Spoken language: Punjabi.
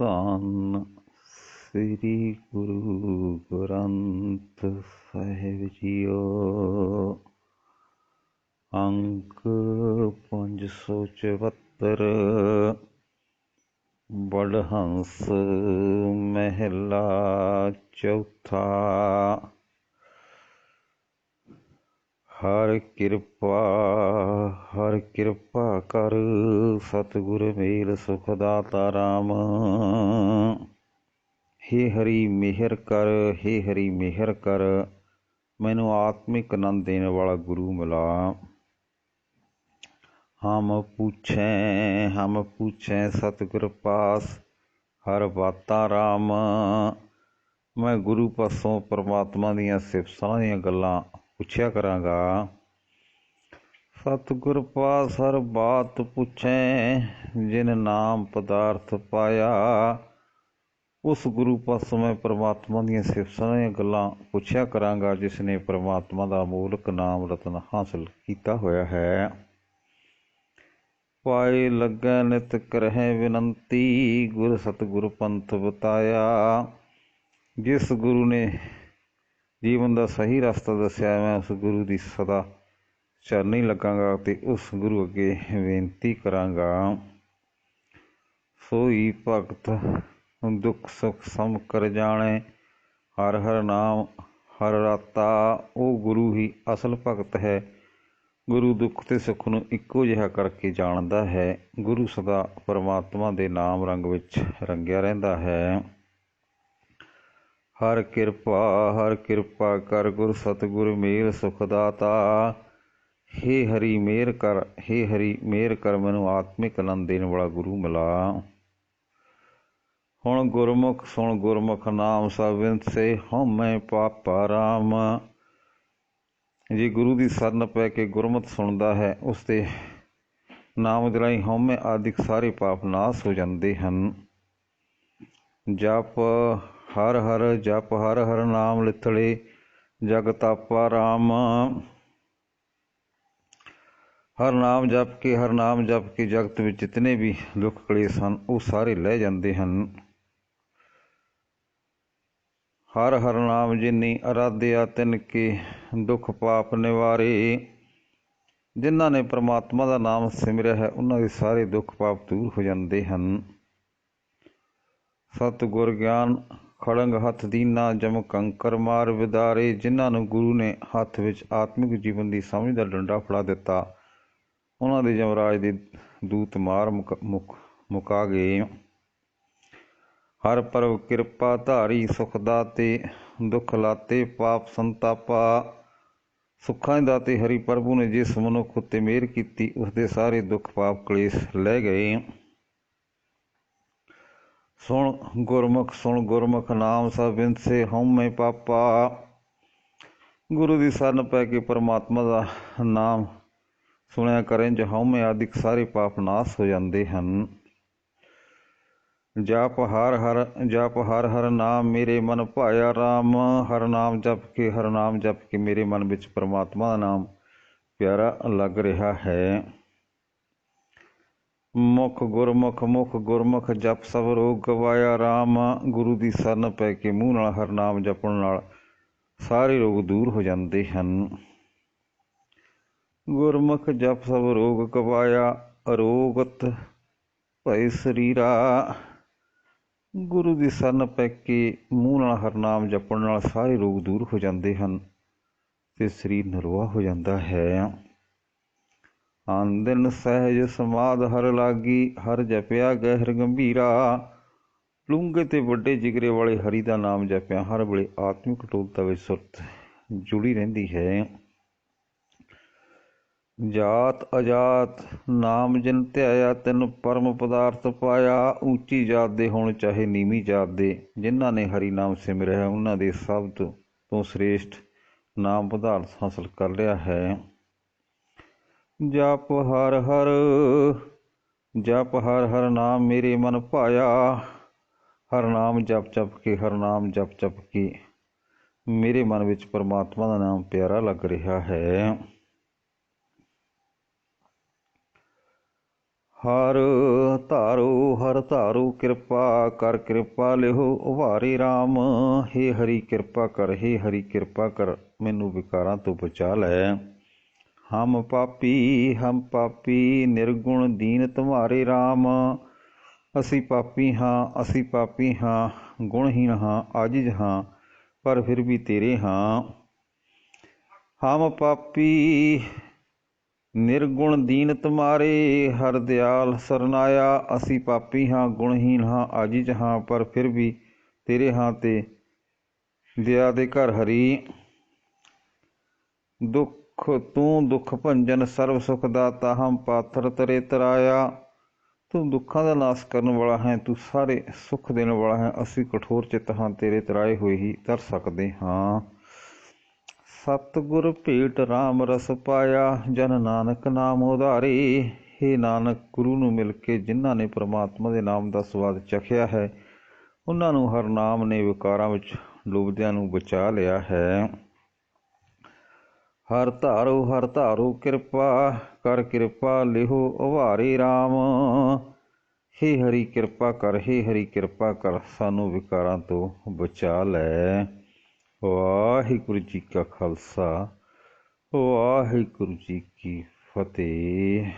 ਧੰਨ ਸ੍ਰੀ ਗੁਰੂ ਗ੍ਰੰਥ ਸਾਹਿਬ ਜੀਓ। ਅੰਕ 574 ਬੜਹੰਸ ਮਹਿਲਾ ਚੌਥਾ। ਹਰ ਕਿਰਪਾ ਹਰ ਕਿਰਪਾ ਕਰ। ਸਤਿਗੁਰ ਮੇਲ ਸੁਖ ਦਾਤਾ ਰਾਮ। ਹੇ ਹਰੀ ਮਿਹਰ ਕਰ, ਹੇ ਹਰੀ ਮਿਹਰ ਕਰ। ਮੈਨੂੰ ਆਤਮਿਕ ਆਨੰਦ ਦੇਣ ਵਾਲਾ ਗੁਰੂ ਮਿਲਾ। ਹਮ ਪੁੱਛੈ ਹਮ ਪੁੱਛੈ ਸਤਿਗੁਰ ਪਾਸ, ਹਰ ਬਾਤਾ ਰਾਮ। ਮੈਂ ਗੁਰੂ ਪਾਸੋਂ ਪਰਮਾਤਮਾ ਦੀਆਂ ਸਿਫਤਾਂ ਦੀਆਂ ਗੱਲਾਂ ਪੁੱਛਿਆ ਕਰਾਂਗਾ। ਸਤਿਗੁਰ ਪਾਸਰ ਬਾਤ ਪੁੱਛੈ, ਜਿਨ ਨਾਮ ਪਦਾਰਥ ਪਾਇਆ। ਉਸ ਗੁਰੂ ਪਾਸੋਂ ਮੈਂ ਪਰਮਾਤਮਾ ਦੀਆਂ ਸਿਫਤਾਂ ਦੀਆਂ ਗੱਲਾਂ ਪੁੱਛਿਆ ਕਰਾਂਗਾ, ਜਿਸ ਨੇ ਪਰਮਾਤਮਾ ਦਾ ਮੂਲਕ ਨਾਮ ਰਤਨ ਹਾਸਲ ਕੀਤਾ ਹੋਇਆ ਹੈ। ਪਾਏ ਲੱਗੈ ਨਿਤ ਕਰਹਿ ਬਿਨੰਤੀ ਗੁਰ ਸਤਿਗੁਰ ਪੰਥ ਬਤਾਇਆ। ਜਿਸ ਗੁਰੂ ਨੇ ਜੀਵਨ ਦਾ ਸਹੀ ਰਸਤਾ ਦੱਸਿਆ ਮੈਂ ਉਸ ਗੁਰੂ ਦੀ ਸਦਾ। ਚਰਨੀ ਲੱਗਾਂਗਾ ਤੇ ਉਸ ਗੁਰੂ ਅੱਗੇ ਬੇਨਤੀ ਕਰਾਂਗਾ। ਸੋਈ ਭਗਤ, ਦੁੱਖ ਸੁਖ ਸਮ ਕਰ ਜਾਣੇ, ਹਰ ਹਰ ਨਾਮ, ਹਰ ਰਾਤਾ ਉਹ ਗੁਰੂ ਹੀ ਅਸਲ ਭਗਤ ਹੈ। ਗੁਰੂ ਦੁੱਖ ਤੇ ਸੁੱਖ ਨੂੰ ਇੱਕੋ ਜਿਹਾ ਕਰਕੇ ਜਾਣਦਾ ਹੈ। ਗੁਰੂ ਸਦਾ ਪਰਮਾਤਮਾ ਦੇ ਨਾਮ ਰੰਗ ਵਿੱਚ ਰੰਗਿਆ ਰਹਿੰਦਾ ਹੈ। ਹਰ ਕਿਰਪਾ ਹਰ ਕਿਰਪਾ ਕਰ ਗੁਰ ਸਤਿਗੁਰ ਮੇਰ ਸੁਖ ਦਾਤਾ ਹੇ ਹਰੀ ਮੇਰ ਕਰ, ਹੇ ਹਰੀ ਮੇਰ ਕਰ, ਮੈਨੂੰ ਆਤਮਿਕ ਆਨੰਦ ਦੇਣ ਵਾਲਾ ਗੁਰੂ ਮਿਲਾ। ਹੁਣ ਗੁਰਮੁਖ ਸੁਣ ਗੁਰਮੁਖ ਨਾਮ ਸਭ ਵਿੰਸੇ ਹਉਮੈ ਪਾਪਾ ਰਾਮ। ਜੇ ਗੁਰੂ ਦੀ ਸਰਨ ਪੈ ਕੇ ਗੁਰਮਤ ਸੁਣਦਾ ਹੈ, ਉਸ ਤੇ ਨਾਮ ਜਲਾਈ ਹਉਮੈ ਆਦਿਕ ਸਾਰੇ ਪਾਪ ਨਾਸ ਹੋ ਜਾਂਦੇ ਹਨ। ਜਪ ਹਰ ਹਰ ਜਪ ਹਰ ਹਰ ਨਾਮ ਲਿਥੜੇ ਜਗ ਤਾਪਾ ਰਾਮ। ਹਰ ਨਾਮ ਜਪ ਕੇ ਹਰ ਨਾਮ ਜਪ ਕੇ ਜਗਤ ਵਿੱਚ ਜਿਤਨੇ ਵੀ ਦੁੱਖ ਕਲੇਸ਼ ਹਨ, ਉਹ ਸਾਰੇ ਲੈ ਜਾਂਦੇ ਹਨ। ਹਰ ਹਰ ਨਾਮ ਜਿਨੀ ਅਰਾਧਿਆ ਤਿਨ ਕੇ ਦੁੱਖ ਪਾਪ ਨਿਵਾਰੇ। ਜਿਨ੍ਹਾਂ ਨੇ ਪ੍ਰਮਾਤਮਾ ਦਾ ਨਾਮ ਸਿਮਰਿਆ ਹੈ, ਉਹਨਾਂ ਦੇ ਸਾਰੇ ਦੁੱਖ ਪਾਪ ਦੂਰ ਹੋ ਜਾਂਦੇ ਹਨ। ਸਤਿਗੁਰ ਗਿਆਨ ਖੜੰਗ ਹੱਥ ਦੀਨਾ ਜਮ ਕੰਕਰ ਮਾਰ ਵਿਦਾਰੇ, ਜਿਨ੍ਹਾਂ ਨੂੰ ਗੁਰੂ ਨੇ ਹੱਥ ਵਿੱਚ ਆਤਮਿਕ ਜੀਵਨ ਦੀ ਸਮਝ ਦਾ ਡੰਡਾ ਫੜਾ ਦਿੱਤਾ। ਉਹਨਾਂ ਦੇ ਜਮਰਾਜ ਦੇ ਦੂਤ ਮਾਰ ਮੁਕ, ਮੁਕਾ ਗਏ। ਹਰ ਪਰਵ ਕਿਰਪਾ ਧਾਰੀ ਸੁਖ ਦਾਤੇ, ਦੁੱਖ ਲਾਤੇ ਪਾਪ ਸੰਤਾਪਾ। ਸੁੱਖਾਂ ਦਾਤੇ ਹਰੀ ਪ੍ਰਭੂ ਨੇ ਜਿਸ ਮਨੁੱਖ ਉੱਤੇ ਮਿਹਰ ਕੀਤੀ ਉਸ ਦੇ ਸਾਰੇ ਦੁੱਖ ਪਾਪ ਕਲੇਸ਼ ਲੈ ਗਏ। ਸੁਣ ਗੁਰਮੁਖ ਸੁਣ ਗੁਰਮੁਖ ਨਾਮ ਸਭ ਬਿੰਸੇ ਹਉਮੈ ਪਾਪਾ ਗੁਰੂ ਦੀ ਸਰਨ ਪੈ ਕੇ ਪਰਮਾਤਮਾ ਦਾ ਨਾਮ ਸੁਣਿਆ ਕਰੇ ਜ ਹਉਮੈ ਆਦਿਕ ਸਾਰੇ ਪਾਪ ਨਾਸ ਹੋ ਜਾਂਦੇ ਹਨ ਜਪ ਹਰ ਹਰ ਜਪ ਹਰ ਹਰ ਨਾਮ ਮੇਰੇ ਮਨ ਭਾਇਆ RAM ਹਰ ਨਾਮ ਜਪ ਕੇ ਹਰ ਨਾਮ ਜਪ ਕੇ ਮੇਰੇ ਮਨ ਵਿੱਚ ਪਰਮਾਤਮਾ ਦਾ ਨਾਮ ਪਿਆਰਾ ਲੱਗ ਰਿਹਾ ਹੈ ਮੁਖ ਗੁਰਮੁਖ ਮੁਖ ਗੁਰਮੁਖ ਜਪ ਸਭ ਰੋਗ ਗਵਾਇਆ RAM ਗੁਰੂ ਦੀ ਸਰਨ ਪੈ ਕੇ ਮੂੰਹ ਨਾਲ ਹਰਨਾਮ ਜਪਣ ਨਾਲ ਸਾਰੇ ਰੋਗ ਦੂਰ ਹੋ ਜਾਂਦੇ ਹਨ। ਗੁਰਮੁਖ ਜਪ ਸਭ ਰੋਗ ਗਵਾਇਆ, ਅਰੋਗਤ ਭੈ ਸਰੀਰਾ, ਗੁਰੂ ਦੀ ਸਰਨ ਪੈ ਕੇ ਮੂੰਹ ਨਾਲ ਹਰਨਾਮ ਜਪਣ ਨਾਲ ਸਾਰੇ ਰੋਗ ਦੂਰ ਹੋ ਜਾਂਦੇ ਹਨ ਤੇ ਸਰੀਰ ਨਰਵਾ ਹੋ ਜਾਂਦਾ ਹੈ। ਆਨੰਦਨ ਸਹਿਜ ਸਮਾਦ ਹਰ ਲਾਗੀ, ਹਰ ਜਪਿਆ ਗਹਿਰ ਗੰਭੀਰਾ। ਲੂੰਗੇ ਤੇ ਵੱਡੇ ਜਿਗਰੇ ਵਾਲੇ ਹਰੀ ਦਾ ਨਾਮ ਜਪਿਆ, ਹਰ ਵੇਲੇ ਆਤਮਿਕ ਟੋਲਤਾ ਵਿੱਚ ਸੁਰਤ ਜੁੜੀ ਰਹਿੰਦੀ ਹੈ। ਜਾਤ ਅਜਾਤ, ਨਾਮ ਜਿਨ ਧਿਆਇਆ, ਤਿੰਨ ਪਰਮ ਪਦਾਰਥ ਪਾਇਆ, ਉੱਚੀ ਜਾਤ ਦੇ ਹੋਣ ਚਾਹੇ ਨੀਵੀਂ ਜਾਤ ਦੇ। ਜਿਨ੍ਹਾਂ ਨੇ ਹਰੀ ਨਾਮ ਸਿਮਰਿਆ, ਉਹਨਾਂ ਦੇ ਸਭ ਤੋਂ ਸ੍ਰੇਸ਼ਟ ਨਾਮ ਪਦਾਰਥ ਹਾਸਲ ਕਰ ਲਿਆ ਹੈ। ਜਪ ਹਰ ਹਰ ਜਪ ਹਰ ਹਰ ਨਾਮ ਮੇਰੇ ਮਨ ਭਾਇਆ ਹਰ ਨਾਮ ਜਪ ਜਪ ਕੇ ਹਰ ਨਾਮ ਜਪ ਜਪ ਕੇ ਮੇਰੇ ਮਨ ਵਿੱਚ ਪਰਮਾਤਮਾ ਦਾ ਨਾਮ ਪਿਆਰਾ ਲੱਗ ਰਿਹਾ ਹੈ ਹਰ ਧਾਰੋ ਹਰ ਧਾਰੋ ਕਿਰਪਾ ਕਰ ਕਿਰਪਾ ਲਿਹੋ ਉਭਾਰੇ RAM ਹੇ ਹਰੀ ਕਿਰਪਾ ਕਰ ਹੇ ਹਰੀ ਕਿਰਪਾ ਕਰ ਮੈਨੂੰ ਵਿਕਾਰਾਂ ਤੋਂ ਬਚਾ ਲੈ ਹਮ ਪਾਪੀ ਹਮ ਪਾਪੀ, ਨਿਰਗੁਣ ਦੀਨ ਤੁਮਾਰੇ RAM ਅਸੀਂ ਪਾਪੀ ਹਾਂ, ਅਸੀਂ ਪਾਪੀ ਹਾਂ ਗੁਣਹੀਨ ਹਾਂ, ਆਜਿਜ਼ ਹਾਂ, ਪਰ ਫਿਰ ਵੀ ਤੇਰੇ ਹਾਂ। ਹਮ ਪਾਪੀ, ਨਿਰਗੁਣ ਦੀਨ ਤੁਮਾਰੇ ਹਰ ਦਿਆਲ ਸਰਨਾਇਆ। ਅਸੀਂ ਪਾਪੀ ਹਾਂ ਗੁਣਹੀਨ ਹਾਂ, ਆਜਿਜ਼ ਹਾਂ, ਪਰ ਫਿਰ ਵੀ ਤੇਰੇ ਹਾਂ ਤੇ ਦਿਆ ਦੇ ਘਰ ਹਰੀ। ਦੁੱਖ ਤੂੰ ਦੁੱਖ ਭੰਜਨ ਸਰਬ ਸੁਖ ਦਾਤਾ ਹਮ ਪਾਥਰ ਤਰੇ ਤਰਾਇਆ। ਤੂੰ ਦੁੱਖਾਂ ਦਾ ਨਾਸ਼ ਕਰਨ ਵਾਲਾ ਹੈ, ਤੂੰ ਸਾਰੇ ਸੁੱਖ ਦੇਣ ਵਾਲਾ ਹੈ। ਅਸੀਂ ਕਠੋਰ ਚਿੱਤ ਹਾਂ, ਤੇਰੇ ਤਰਾਏ ਹੋਏ ਹੀ ਤਰ ਸਕਦੇ ਹਾਂ। ਸਤਿਗੁਰ ਭੇਟ RAM ਰਸ ਪਾਇਆ, ਜਨ ਨਾਨਕ ਨਾਮ ਉਧਾਰੇ। ਹੇ ਨਾਨਕ, ਗੁਰੂ ਨੂੰ ਮਿਲ ਕੇ ਜਿਨ੍ਹਾਂ ਨੇ ਪ੍ਰਮਾਤਮਾ ਦੇ ਨਾਮ ਦਾ ਸਵਾਦ ਚਖਿਆ ਹੈ, ਉਹਨਾਂ ਨੂੰ ਹਰ ਨਾਮ ਨੇ ਵਿਕਾਰਾਂ ਵਿੱਚ ਡੁੱਬਦਿਆਂ ਨੂੰ ਬਚਾ ਲਿਆ ਹੈ। ਹਰ ਧਾਰੂ, ਹਰ ਧਾਰੋ ਕਿਰਪਾ, ਕਰ ਕਿਰਪਾ ਲਿਹੋ ਉਭਾਰੇ RAM ਹੇ ਹਰੀ ਕਿਰਪਾ ਕਰ, ਹੇ ਹਰੀ ਕਿਰਪਾ ਕਰ, ਸਾਨੂੰ ਵਿਕਾਰਾਂ ਤੋਂ ਬਚਾ ਲੈ। ਵਾਹਿਗੁਰੂ ਜੀ ਕਾ ਖਾਲਸਾ, ਵਾਹਿਗੁਰੂ ਜੀ ਕੀ ਫਤਿਹ।